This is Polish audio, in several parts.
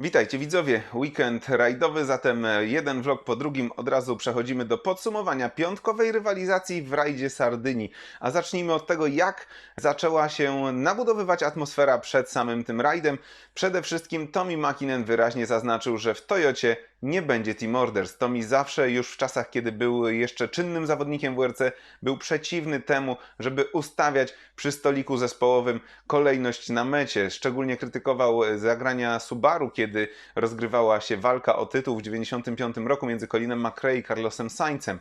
Witajcie widzowie, weekend rajdowy, zatem jeden vlog po drugim od razu przechodzimy do podsumowania piątkowej rywalizacji w rajdzie Sardynii. A zacznijmy od tego, jak zaczęła się nabudowywać atmosfera przed samym tym rajdem. Przede wszystkim Tommy Makinen wyraźnie zaznaczył, że w Toyocie nie będzie Team Orders. Tommy zawsze już w czasach, kiedy był jeszcze czynnym zawodnikiem WRC, był przeciwny temu, żeby ustawiać przy stoliku zespołowym kolejność na mecie. Szczególnie krytykował zagrania Subaru, kiedy rozgrywała się walka o tytuł w 1995 roku między Colinem McRae i Carlosem Saincem.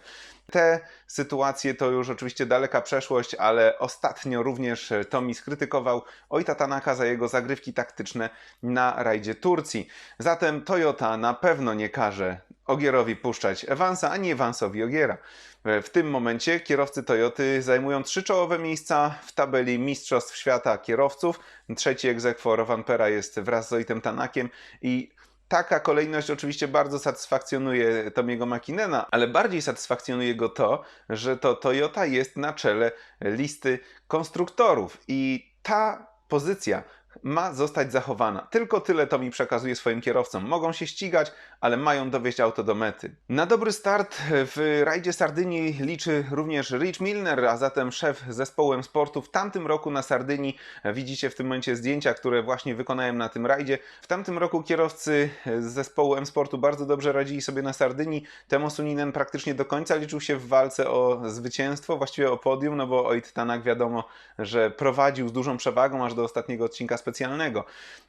Te sytuacje to już oczywiście daleka przeszłość, ale ostatnio również Tommy skrytykował Ojta Tanaka za jego zagrywki taktyczne na rajdzie Turcji. Zatem Toyota na pewno nie każe Ogierowi puszczać Evansa, ani Evansowi Ogiera. W tym momencie kierowcy Toyoty zajmują trzy czołowe miejsca w tabeli Mistrzostw Świata Kierowców. Trzeci egzekwo Rowan Pera jest wraz z Ojtem Tanakiem i Taka kolejność oczywiście bardzo satysfakcjonuje Tomiego Makinena, ale bardziej satysfakcjonuje go to, że to Toyota jest na czele listy konstruktorów i ta pozycja ma zostać zachowana. Tylko tyle to mi przekazuje swoim kierowcom. Mogą się ścigać, ale mają dowieść auto do mety. Na dobry start w rajdzie Sardynii liczy również Rich Milner, a zatem szef zespołu sportu. W tamtym roku na Sardynii widzicie w tym momencie zdjęcia, które właśnie wykonałem na tym rajdzie. W tamtym roku kierowcy z zespołu M-Sportu bardzo dobrze radzili sobie na Sardynii. Temo Suninen praktycznie do końca liczył się w walce o zwycięstwo, właściwie o podium, no bo Oit Tanak wiadomo, że prowadził z dużą przewagą aż do ostatniego odcinka specjalnego.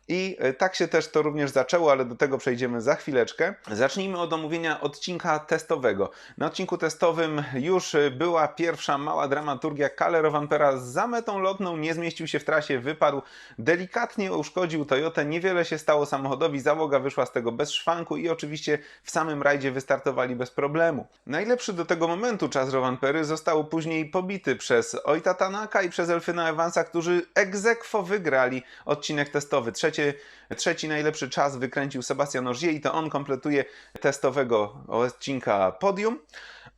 I tak się też to również zaczęło, ale do tego przejdziemy za chwileczkę. Zacznijmy od omówienia odcinka testowego. Na odcinku testowym już była pierwsza mała dramaturgia. Kalle Rovanpera za metą lotną nie zmieścił się w trasie, wypadł, delikatnie uszkodził Toyotę, niewiele się stało samochodowi, załoga wyszła z tego bez szwanku i oczywiście w samym rajdzie wystartowali bez problemu. Najlepszy do tego momentu czas Rovanpery został później pobity przez Ojta Tanaka i przez Elfyna Evansa, którzy egzekwo wygrali odcinek testowy. Trzecie, trzeci najlepszy czas wykręcił Sebastian Ogier i to on kompletuje testowego odcinka podium.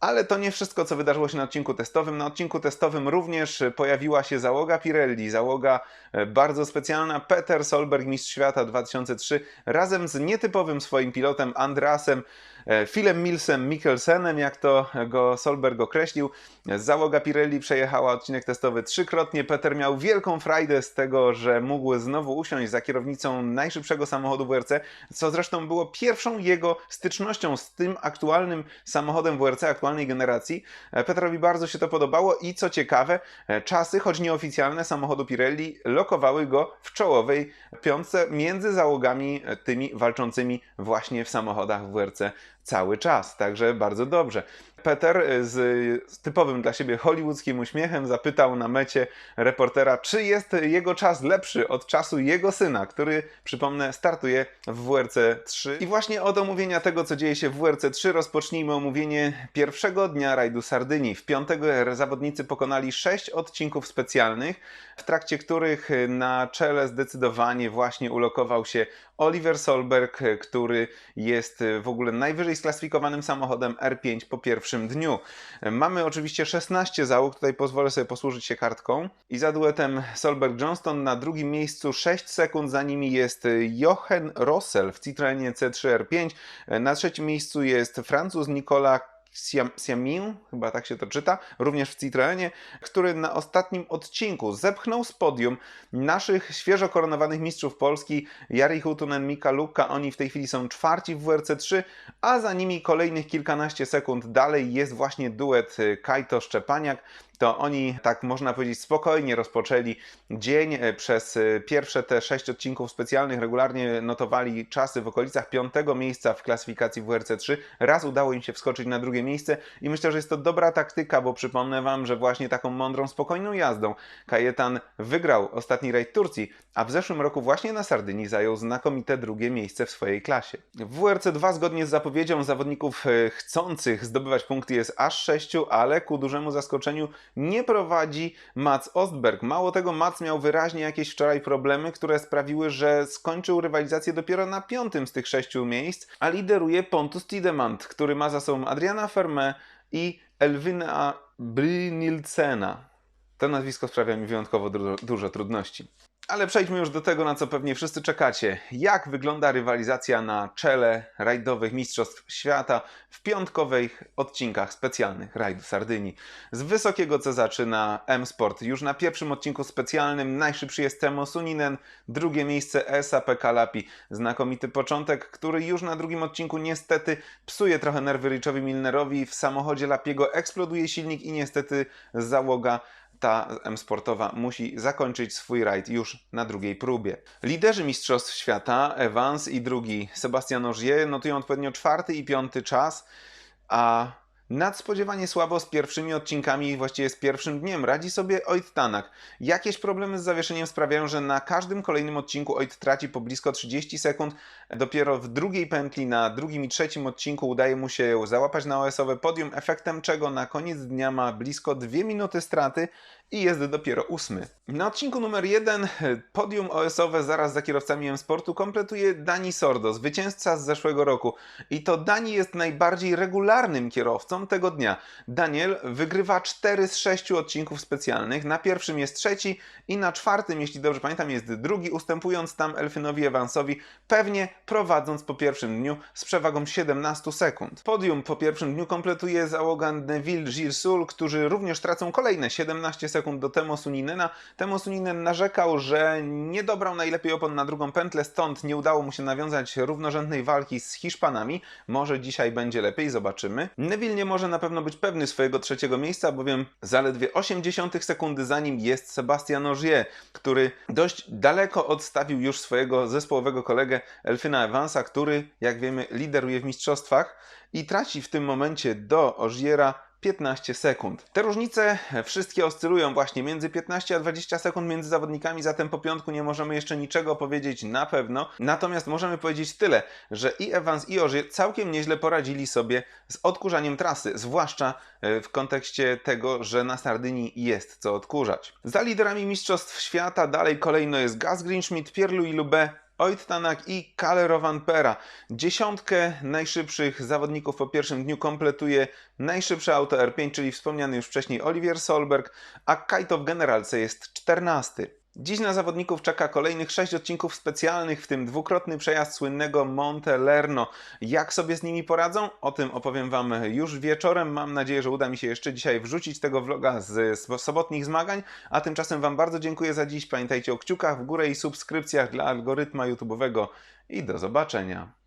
Ale to nie wszystko, co wydarzyło się na odcinku testowym. Na odcinku testowym również pojawiła się załoga Pirelli, załoga bardzo specjalna. Peter Solberg, mistrz świata 2003, razem z nietypowym swoim pilotem Andrasem, Philem Milsem Mikkelsenem, jak to go Solberg określił. Załoga Pirelli przejechała odcinek testowy trzykrotnie. Peter miał wielką frajdę z tego, że mógł znowu usiąść za kierownicą najszybszego samochodu WRC, co zresztą było pierwszą jego stycznością z tym aktualnym samochodem WRC aktualnej generacji. Petrowi bardzo się to podobało i co ciekawe, czasy, choć nieoficjalne samochodu Pirelli lokowały go w czołowej piątce między załogami tymi walczącymi właśnie w samochodach WRC cały czas, także bardzo dobrze. Peter z, z, typowym dla siebie hollywoodzkim uśmiechem zapytał na mecie reportera, czy jest jego czas lepszy od czasu jego syna, który, przypomnę, startuje w WRC 3. I właśnie od omówienia tego, co dzieje się w WRC 3, rozpocznijmy omówienie pierwszego dnia rajdu Sardynii. W piątek zawodnicy pokonali sześć odcinków specjalnych, w trakcie których na czele zdecydowanie właśnie ulokował się Oliver Solberg, który jest w ogóle najwyżej sklasyfikowanym samochodem R5 po pierwszym dniu. Mamy oczywiście 16 załóg, tutaj pozwolę sobie posłużyć się kartką. I za duetem Solberg-Johnston na drugim miejscu 6 sekund, za nimi jest Jochen Rossel w Citroenie C3R5. Na trzecim miejscu jest Francuz Nicolas Siamin, chyba tak się to czyta, również w Citroenie, który na ostatnim odcinku zepchnął z podium naszych świeżo koronowanych mistrzów Polski, Jari Hutunen, Mika Lukka. Oni w tej chwili są czwarci w WRC3, a za nimi kolejnych kilkanaście sekund dalej jest właśnie duet Kajto Szczepaniak. To oni, tak można powiedzieć, spokojnie rozpoczęli dzień. Przez pierwsze te sześć odcinków specjalnych regularnie notowali czasy w okolicach piątego miejsca w klasyfikacji WRC3. Raz udało im się wskoczyć na drugie miejsce i myślę, że jest to dobra taktyka, bo przypomnę Wam, że właśnie taką mądrą, spokojną jazdą Kajetan wygrał ostatni rajd Turcji, a w zeszłym roku właśnie na Sardynii zajął znakomite drugie miejsce w swojej klasie. W WRC2 zgodnie z zapowiedzią zawodników chcących zdobywać punkty jest aż sześciu, ale ku dużemu zaskoczeniu nie prowadzi Mats Ostberg. Mało tego, Mats miał wyraźnie jakieś wczoraj problemy, które sprawiły, że skończył rywalizację dopiero na piątym z tych sześciu miejsc, a lideruje Pontus Tidemand, który ma za sobą Adriana Ferme i Elwina Brynilcena. To nazwisko sprawia mi wyjątkowo dużo, dużo trudności. Ale przejdźmy już do tego, na co pewnie wszyscy czekacie. Jak wygląda rywalizacja na czele rajdowych Mistrzostw Świata w piątkowych odcinkach specjalnych rajdu Sardynii? Z wysokiego C zaczyna M-Sport. Już na pierwszym odcinku specjalnym najszybszy jest Temo Suninen, drugie miejsce SAP Kalapi. Znakomity początek, który już na drugim odcinku niestety psuje trochę nerwy Richowi Milnerowi. W samochodzie Lapiego eksploduje silnik i niestety załoga ta M-Sportowa musi zakończyć swój rajd już na drugiej próbie. Liderzy Mistrzostw Świata, Evans i drugi Sebastian Ogier, notują odpowiednio czwarty i piąty czas, a nadspodziewanie słabo z pierwszymi odcinkami i właściwie z pierwszym dniem radzi sobie Oit Tanak. Jakieś problemy z zawieszeniem sprawiają, że na każdym kolejnym odcinku Oit traci po blisko 30 sekund. Dopiero w drugiej pętli, na drugim i trzecim odcinku udaje mu się załapać na OS-owe podium, efektem czego na koniec dnia ma blisko 2 minuty straty i jest dopiero ósmy. Na odcinku numer jeden podium OS-owe zaraz za kierowcami M-Sportu kompletuje Dani Sordo, zwycięzca z zeszłego roku. I to Dani jest najbardziej regularnym kierowcą tego dnia. Daniel wygrywa 4 z 6 odcinków specjalnych, na pierwszym jest trzeci i na czwartym, jeśli dobrze pamiętam, jest drugi, ustępując tam Elfynowi Evansowi, pewnie prowadząc po pierwszym dniu z przewagą 17 sekund. Podium po pierwszym dniu kompletuje załoga Neville Girsul, którzy również tracą kolejne 17 sekund do Temo Suninena. Temo Suninen narzekał, że nie dobrał najlepiej opon na drugą pętlę, stąd nie udało mu się nawiązać równorzędnej walki z Hiszpanami. Może dzisiaj będzie lepiej, zobaczymy. Neville nie może na pewno być pewny swojego trzeciego miejsca, bowiem zaledwie 80 sekundy za nim jest Sebastian Ogier, który dość daleko odstawił już swojego zespołowego kolegę Elfina Evansa, który, jak wiemy, lideruje w mistrzostwach i traci w tym momencie do Ogiera 15 sekund. Te różnice wszystkie oscylują właśnie między 15 a 20 sekund między zawodnikami, zatem po piątku nie możemy jeszcze niczego powiedzieć na pewno. Natomiast możemy powiedzieć tyle, że i Evans i Ogier całkiem nieźle poradzili sobie z odkurzaniem trasy, zwłaszcza e, w kontekście tego, że na Sardynii jest co odkurzać. Za liderami Mistrzostw Świata dalej kolejno jest Gaz Greenschmidt, Pierre-Louis Lubet, Oit Tanak i Kalle Rovanpera. Dziesiątkę najszybszych zawodników po pierwszym dniu kompletuje najszybsze auto R5, czyli wspomniany już wcześniej Olivier Solberg, a Kaito w generalce jest 14. Dziś na zawodników czeka kolejnych 6 odcinków specjalnych, w tym dwukrotny przejazd słynnego Monte Lerno. Jak sobie z nimi poradzą? O tym opowiem Wam już wieczorem. Mam nadzieję, że uda mi się jeszcze dzisiaj wrzucić tego vloga z sobotnich zmagań. A tymczasem Wam bardzo dziękuję za dziś. Pamiętajcie o kciukach w górę i subskrypcjach dla algorytma YouTube'owego. I do zobaczenia.